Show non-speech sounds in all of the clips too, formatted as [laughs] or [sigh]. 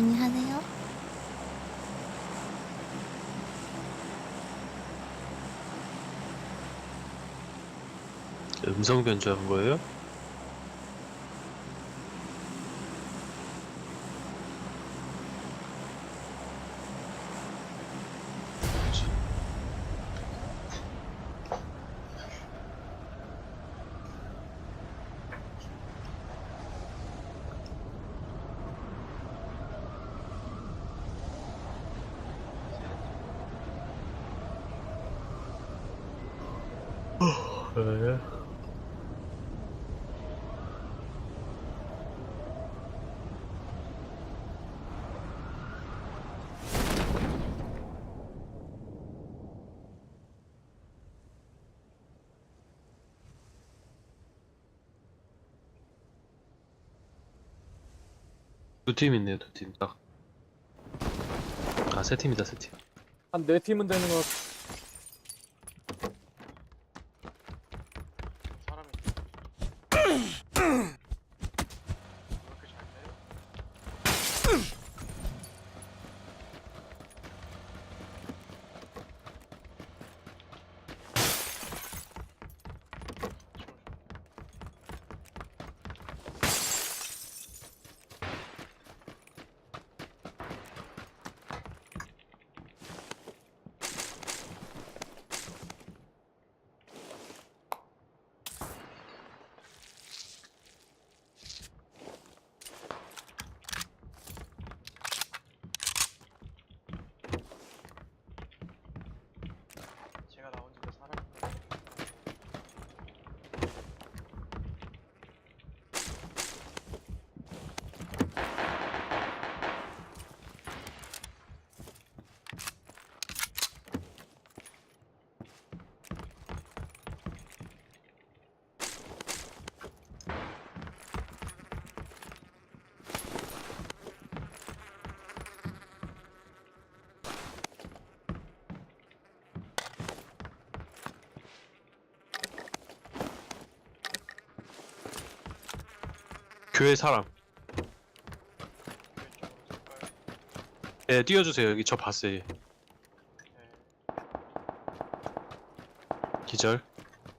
안녕하세요. 음성 변조한 거예요? 두 팀 있네요, 두 팀. 딱. 아, 세 팀이다, 세 팀. 한 네 팀은 되는 것. 사람 교회 사람. 네, 띄워주세요. 여기 저 봤어요. 네. 기절.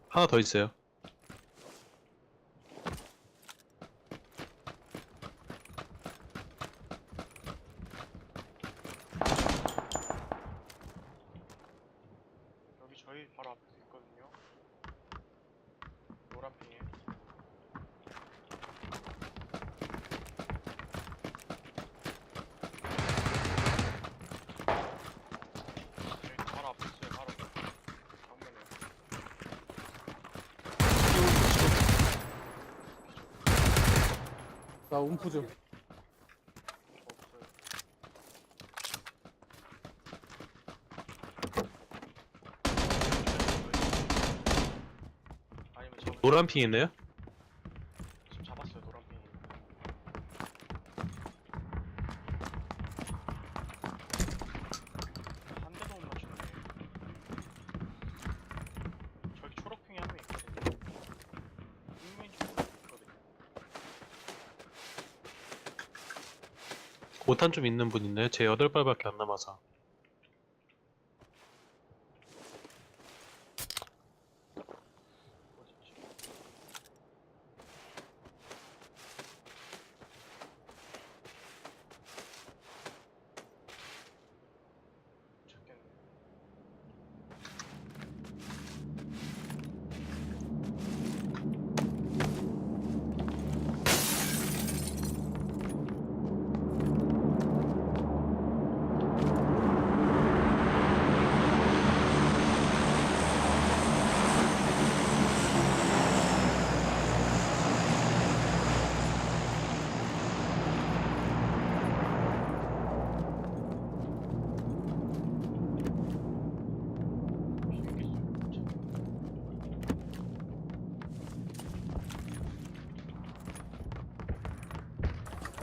하나 더 있어요. 여기 저희 바로 앞에 있거든요. 노란 핑에. 여기 바로 앞에 있어요. 바로 정면에. 나 움프 좀. 노란 핑 있네요? 지금 잡았어요 노란 핑. 한 대도 못 맞추네. 저기 초록 핑이 한 명 있거든요. 분명히 초록 있거든요. 5탄 좀 있는 분 있나요? 제 8발밖에 안 남아서.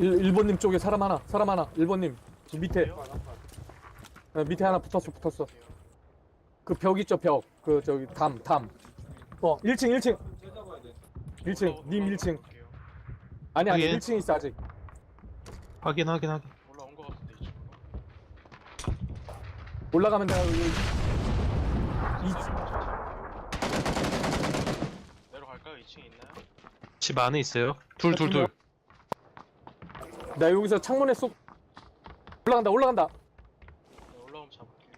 일, 일본님 쪽에 사람 하나, 사람 하나, 일본님. 그 밑에, 어, 밑에 하나 붙었어, 붙었어. 그 벽 있죠, 벽. 그, 저기, 담, 담. 어, 1층, 1층. 1층, 님 1층. 아니, 아니, 확인. 1층 있어, 아직. 확인 확인 확인 올라온 거 같은데 이 친구. 올라가면 내가 여기 이- 아, 내려갈까요? 2층 있나요? 집 안에 있어요 둘 둘둘 아, 나 여기서 창문에 쏙 올라간다 올라간다 네, 올라오면 잡을게요.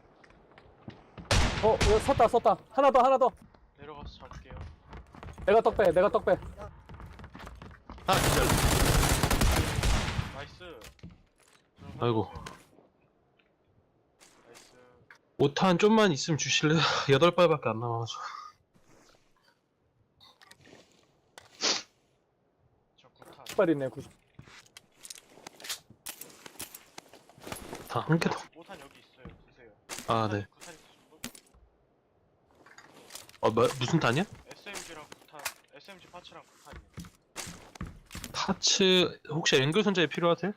어 여기 섰다 섰다 하나 더 하나 더 내려가서 잡을게요. 내가 떡배 내가 떡배 하나 기절. 나이스. 저는 아이고. 살려주세요. 나이스. 5탄 좀만 있으면 주실래요? [laughs] 8발밖에 안 남아가지고. 저 9탄. 신발 있네 90 다 한 개 더. 5탄 여기 있어요. 드세요. 아, 네. 9탄 있으신 분? 어, 뭐, 무슨 탄이야? SMG랑 9탄. SMG 파츠랑 9탄이요. 타츠, 혹시 앵글 손잡이 필요하세요?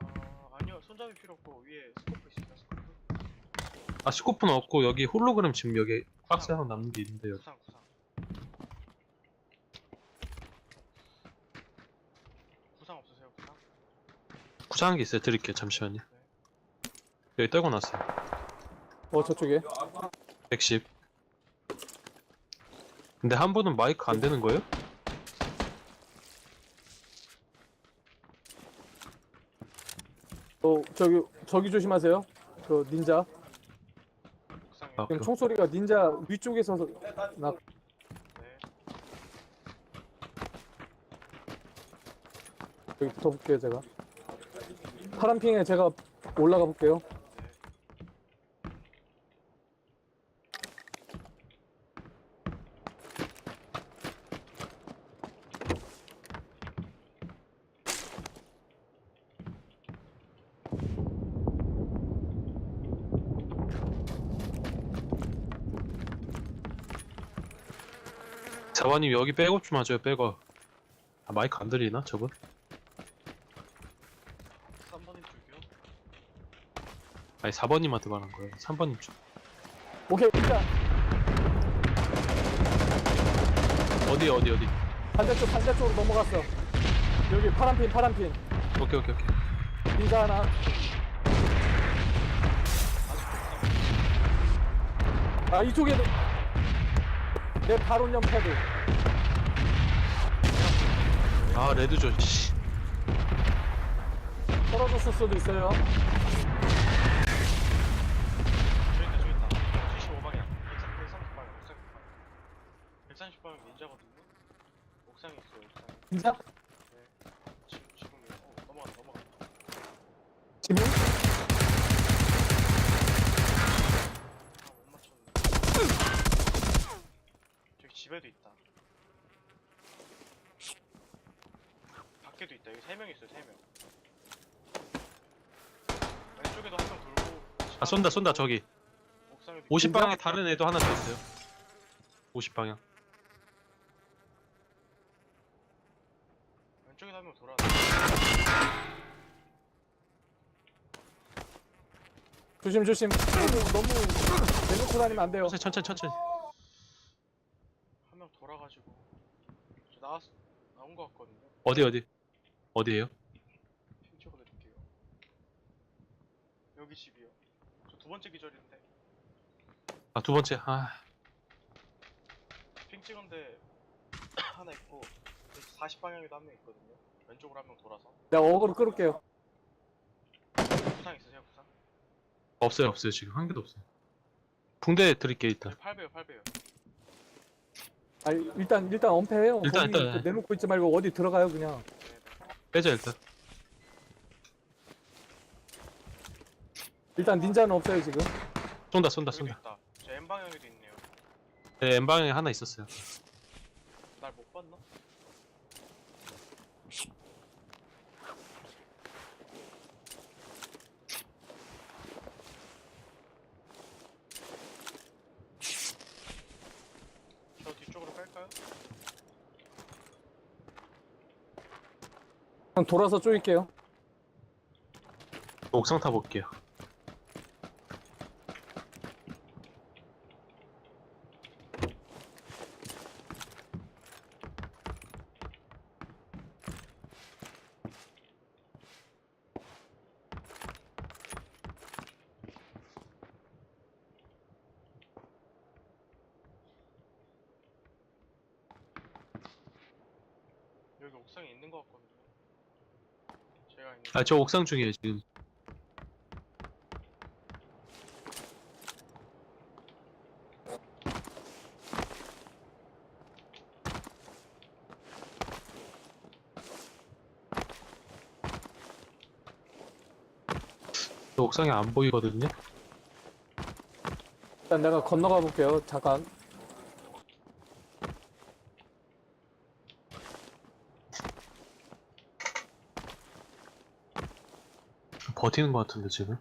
아, 아니요. 손잡이 필요 없고 위에 스코프 있습니다. 스코프. 아, 스코프는 없고, 여기 홀로그램 지금 여기 박스 하나 남는 게 있는데요. 구상 구상. 구상 없으세요? 구상? 구상한 게 있어요. 드릴게요. 잠시만요. 여기 떨고 놨어요. 어 저쪽에 110. 근데 한 분은 마이크 안 되는 거예요? 어 저기 저기 조심하세요 그 닌자. 아, 지금 총소리가 닌자 위쪽에서 나 네. 여기 붙어볼게요 제가 파란 핑에 제가 올라가 볼게요 자원님 여기 백업 좀 하죠. 백업. 아, 마이크 안 들리나 저분? 3번님 줄게요. 아니 4번님한테 말한 거예요. 3번님 쪽. 오케이 닌자 어디 어디 어디. 반대쪽 반대쪽으로 넘어갔어 여기 파란 핀 파란 핀 오케이 오케이 오케이. 닌자 하나 아 이쪽에도 내 발원형 패드 아 레드존. 씨. 떨어졌을 수도 있어요 저기 있다 저기 있다. 75방향. 130방향. 130방향. 130방향 닌자거든요. 옥상에 있어요. 옥상에. 닌자 지금 지금이요. 어, 넘어간다 넘어간다. 지금 아못 맞췄네. 저기 집에도 있다. 밖에도 있다. 여기 세 명 있어요. 세 명. 왼쪽에도 한 명 돌고. 아 쏜다 쏜다 저기. 옥상에도 50방향에 다른 애도 하나 더 있어요. 50방향. 왼쪽에도 한명 돌아. 조심 조심 너무 내놓고 다니면 안 돼요 천천히 천천히 천천히. 한 명 돌아가지고. 저 나왔 나온 것 같거든요. 어디 어디? 어디에요? 핑 찍어드릴게요. 여기. 저 두 번째 기절인데 아 두 번째. 아 핑 찍은데 [coughs] 하나 있고 40 방향에도 한 명 있거든요. 왼쪽으로 한 명 돌아서. 내가 어그로 끌을게요 부상 있으세요? 부상? 없어요 없어요 지금 한 개도 없어요. 붕대 드릴게요 일단. 8배요 8배요. 아 일단 일단 엄폐해요 일단, 거기 일단. 그 내놓고 있지 말고 어디 들어가요 그냥 네네. 빼자 일단. 일단 닌자는 없어요 지금 쏜다 쏜다 여기도 쏜다. 있다. 저 M 방향에도 있네요. 네, M 방향에 하나 있었어요. 날 못 봤나? 저 뒤쪽으로 뺄까요? 그냥 돌아서 쪼일게요 옥상 타 볼게요. 옥상에 있는 것 같거든요. 제가 있는. 아 저 옥상 중이에요 지금 저 옥상에 안 보이거든요 일단 내가 건너가 볼게요. 잠깐. 버티는 것 같은데 지금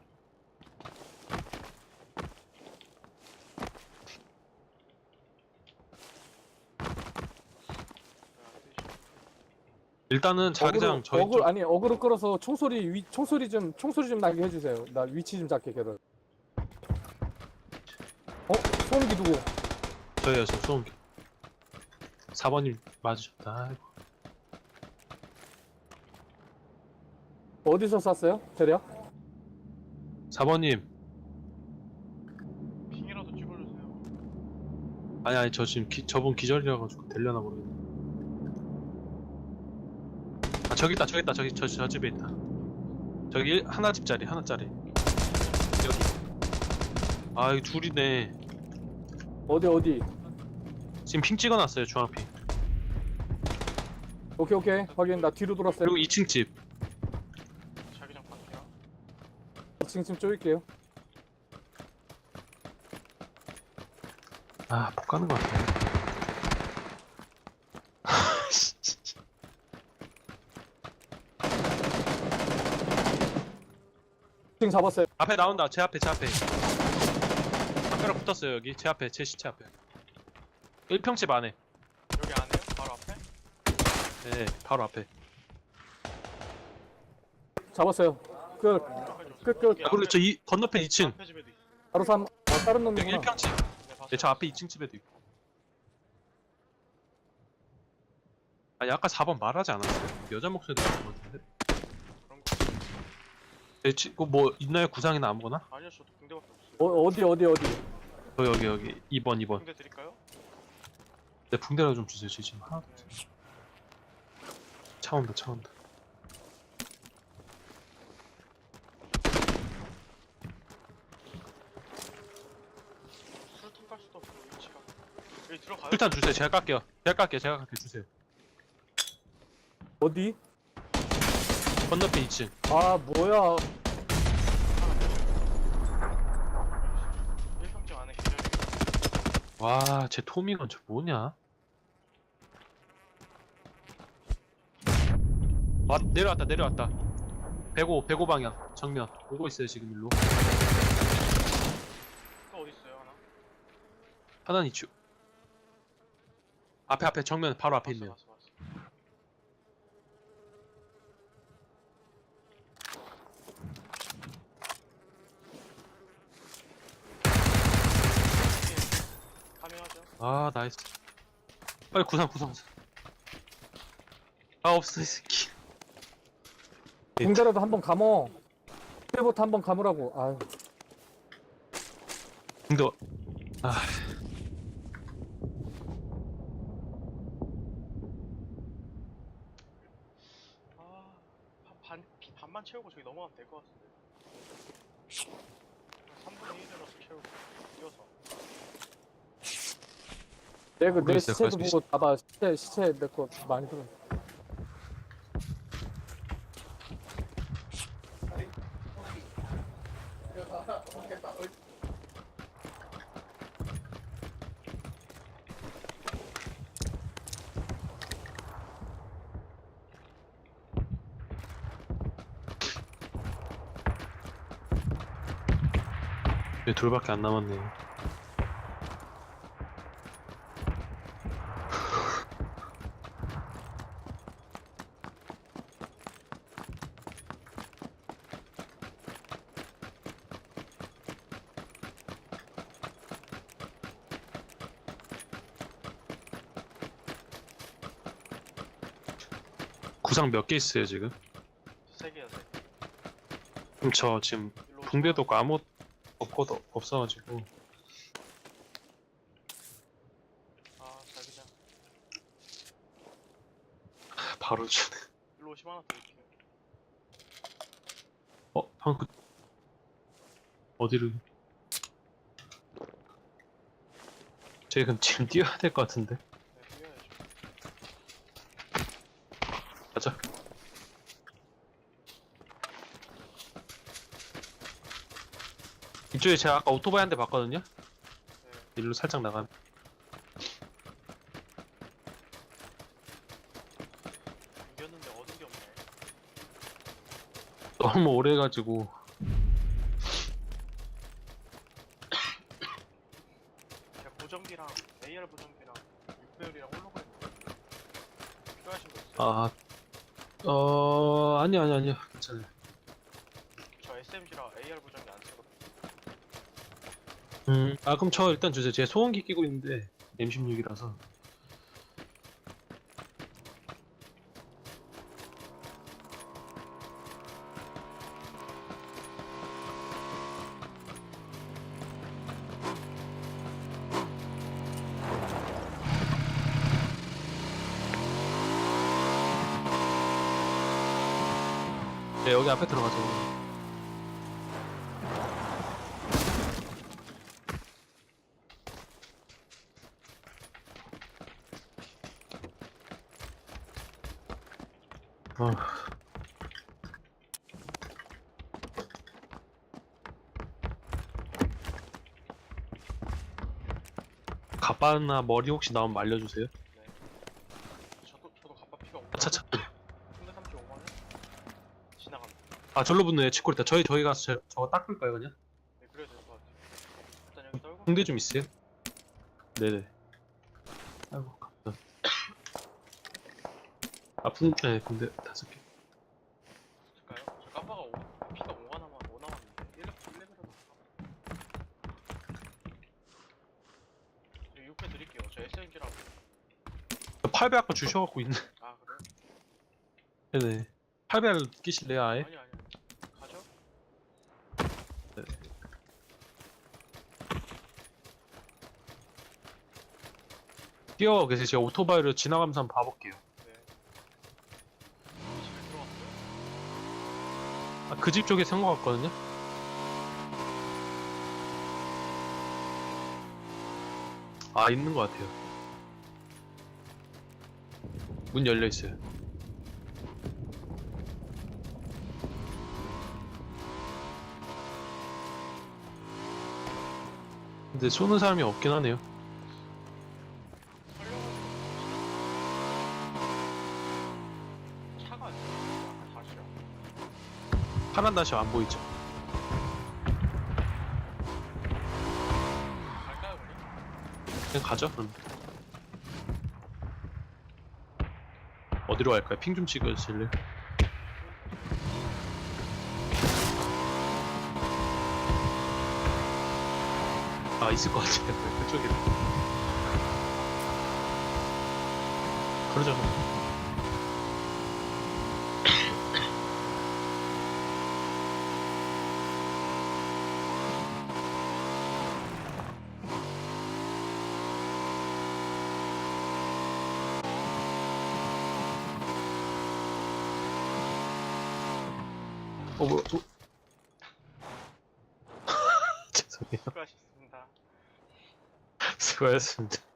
일단은 자기장 어그로, 저희 어그로, 쪽 아니 어그로 끌어서 총소리 위 총소리 좀 총소리 좀 나게 해주세요. 나 위치 좀 잡게 걔를. 어? 소음기 누구? 저예요 저 소음기 4번님 맞으셨다 아이고. 어디서 쐈어요? 대략? 4번님 핑이라도 찍어주세요. 아니 아니 저 지금 기, 저분 기절이라 가지고 되려나 모르겠네 아 저기 있다 저기 있다 저기 저, 저 집에 있다 저기 일- 하나 집짜리 하나짜리 여기 아 이거 둘이네 어디 어디? 지금 핑 찍어놨어요 중앙핑 오케이 오케이 확인. 나 뒤로 돌았어요. 그리고 2층 집 자기장 밖이야. 지금 좀 쪼일게요. 아, 못 가는 것 같아. [laughs] 지금 잡았어요. 앞에 나온다. 제 앞에, 제 앞에. 앞에랑 붙었어요, 여기. 제 앞에, 제 시체 앞에. 1평집 안에. 여기 안에요? 바로 앞에? 네, 바로 앞에. 잡았어요. 그 끝, 끝. 여기 아, 그리고 앞에- 저 이, 건너편 2층. 앞에 집에도 있어. 바로 삼. 아, 다른 여기 놈이구나. 1평 집. 네, 봤어요. 네, 저 앞에 2층 집에도 있고. 아니, 아까 4번 말하지 않았어요? 여자 목소리 나는 것 같은데? 그런 거. 네, 치, 그뭐 있나요? 구상이나 아무거나? 아니요, 저도 붕대밖에 없어요. 어, 어디 어디 어디? 저 여기, 여기. 2번, 2번. 붕대 드릴까요? 네, 붕대라 좀 주세요, 저 지금. 하나, 네. 차 온다, 차 온다. 술통 깔 수도 없고 위치가. 여기 들어가요? 일단 주세요. 제가 깎게요. 제가 깎게요. 제가 깎게 주세요. 어디? 건너편 2층. 아 뭐야? 1평집 안에 기절이. 와, 제 토미건 저 뭐냐? 와, 내려왔다, 내려왔다. 105, 105 방향, 정면. 오고 있어요, 지금 일로. 또 어디 있어요 하나? 하나는 이쪽. 앞에, 앞에, 정면, 바로 앞에 있네요. 아, 나이스. 빨리 구상, 구상. 아, 없어, 이 새끼. 네. 붕대라도 한 번 감어. 때부터 한 번 감으라고. 아유. 근데, 아, 아, 반, 반, 피 반만 넘어가면 될 것 같은데. 3분의 1이라서 채우고 뛰어서. 내가 내 모르겠어요, 시체도 보고 봐봐. 시체 시체 내 거 많이 들어. 네, 둘밖에 안 남았네요. 구상 몇 개 있어요 지금? 세 개야, 세 개. 그럼 저 지금 일로 붕대도 없고 아무 없고도 없어가지고 아, 자기장. [laughs] 바로 주네. 일로 오시면 하나 드릴게요. 어, 방금 그- 어디를? 저희 그럼 지금 뛰어야 될 것 같은데. 네, 뛰어야죠. 가자. 이쪽에 제가 아까 오토바이 한 대 봤거든요. 네. 일로 살짝 나가면. 이겼는데 얻은 게 없네. 너무 오래 가지고 제가 보정기랑 AR 보정기랑 6배율이랑 홀로그램 필요하신 거 있어요? 아, 어, 아니 아니 아니요, 괜찮아요. 저 SMG라 AR 보정기 안 쓰거든요. 음, 아 그럼 저 일단 주세요. 제가 소음기 끼고 있는데 M16이라서. 네, 여기 앞에 들어가죠. 가빠나 머리 혹시 나오면 알려주세요. 네. 저도 저도 갑바 피가 5만 차차. 335만 원 지나갑니다. 아 절로 붙네 치고 있다. 저희 저희 가서 저, 저거 닦을까요 그냥? 네, 그래도 될것 같아요. 일단 여기 떨고 붕대 좀 있어요? 네네. 아이고 감사. [coughs] 아 붕, 네 붕대 다섯 개. 쓸까요? 저 까빠가 5, 피가 5만 원, 5 남았는데 1레벨 1레벨은 6배 8배 아까 주셔갖고 있네. 아 그래요? 네네. 8배를 끼실래요 아예? 아니 아니 가죠? 뛰어가고 계세요. 제가 오토바이를 지나가면서 한번 봐볼게요. 네. 집에 들어왔어요? 아, 그 집 쪽에 센것 같거든요? 아, 있는 것 같아요. 문 열려 있어요. 근데 쏘는 사람이 없긴 하네요. 차가. 다시요. 파란 다시 안 보이죠? 갈까요? 그냥 가죠, 그럼. 어디로 갈까요? 핑 좀 찍어주실래요? 아, 있을 것 같아요. [laughs] 그쪽에. 그러죠. 어, 뭐, 어. [laughs] [laughs] 죄송해요. 수고하셨습니다. 수고하셨습니다.